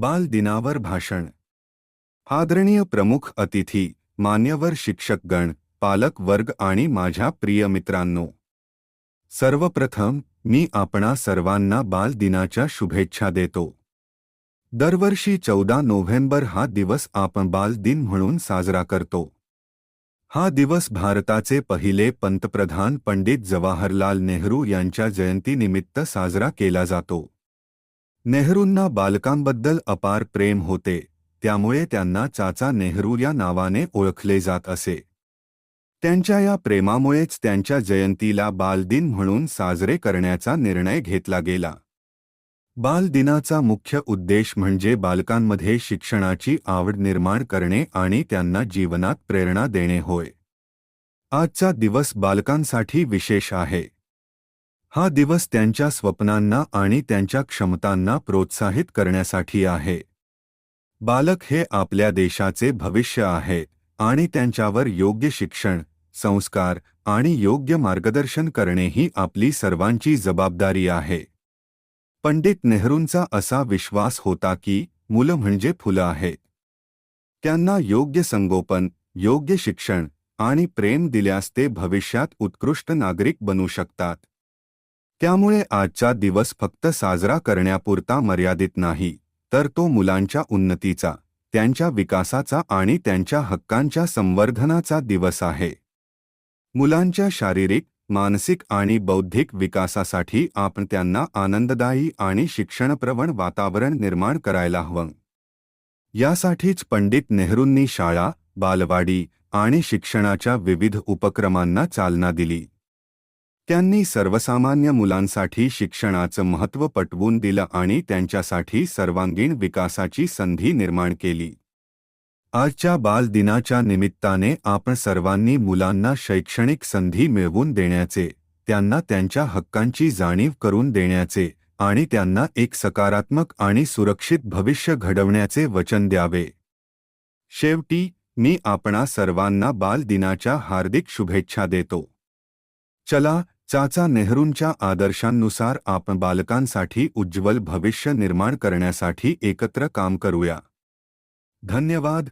बाल दिनावर भाषण. आदरणीय प्रमुख अतिथी मान्यवर शिक्षकगण पालक वर्ग आणि माझ्या प्रिय मित्रांनो. सर्वप्रथम मी आपणा सर्वांना बाल दिनाच्या शुभेच्छा देतो. दरवर्षी चौदा नोव्हेंबर हा दिवस आपण बाल दिन म्हणून साजरा करतो. हा दिवस भारताचे पहिले पंतप्रधान पंडित जवाहरलाल नेहरू यांच्या जयंतीनिमित्त साजरा केला जातो. नेहरूंना बालकांबद्दल अपार प्रेम होते त्यामुळे त्यांना चाचा नेहरू या नावाने ओळखले जात असे. त्यांच्या या प्रेमामुळेच त्यांच्या जयंतीला बालदिन म्हणून साजरे करण्याचा निर्णय घेतला गेला. बालदिनाचा मुख्य उद्देश म्हणजे बालकांमध्ये शिक्षणाची आवड निर्माण करणे आणि त्यांना जीवनात प्रेरणा देणे होय. आजचा दिवस बालकांसाठी विशेष आहे. हा दिवस त्यांच्या स्वप्नांना आणि त्यांच्या क्षमतांना प्रोत्साहित करण्यासाठी आहे. बालक हे आपल्या देशाचे भविष्य आहे आणि त्यांच्यावर योग्य शिक्षण संस्कार आणि योग्य मार्गदर्शन करणे ही आपली सर्वांची जबाबदारी आहे. पंडित नेहरूंचा असा विश्वास होता की मुलं म्हणजे फुलं आहेत त्यांना योग्य संगोपन योग्य शिक्षण आणि प्रेम दिल्यास ते भविष्यात उत्कृष्ट नागरिक बनू शकतात. त्यामुळे आजचा दिवस फक्त साजरा करण्यापुरता मर्यादित नाही तर तो मुलांच्या उन्नतीचा त्यांच्या विकासाचा आणि त्यांच्या हक्कांच्या संवर्धनाचा दिवस आहे. मुलांच्या शारीरिक मानसिक आणि बौद्धिक विकासासाठी आपण त्यांना आनंददायी आणि शिक्षणप्रवण वातावरण निर्माण करायला हवं. यासाठीच पंडित नेहरूंनी शाळा बालवाडी आणि शिक्षणाच्या विविध उपक्रमांना चालना दिली. त्यांनी सर्वसामान्य मुलांसाठी शिक्षणाचं महत्त्व पटवून दिलं आणि त्यांच्यासाठी सर्वांगीण विकासाची संधी निर्माण केली. आजच्या बालदिनाच्या निमित्ताने आपण सर्वांनी मुलांना शैक्षणिक संधी मिळवून देण्याचे त्यांना त्यांच्या हक्कांची जाणीव करून देण्याचे आणि त्यांना एक सकारात्मक आणि सुरक्षित भविष्य घडवण्याचे वचन द्यावे. शेवटी मी आपणा सर्वांना बालदिनाच्या हार्दिक शुभेच्छा देतो. चला चाचा नेहरूंच्या आदर्शांनुसार आपण बालकांसाठी उज्ज्वल भविष्य निर्माण करण्यासाठी एकत्र काम करूया. धन्यवाद.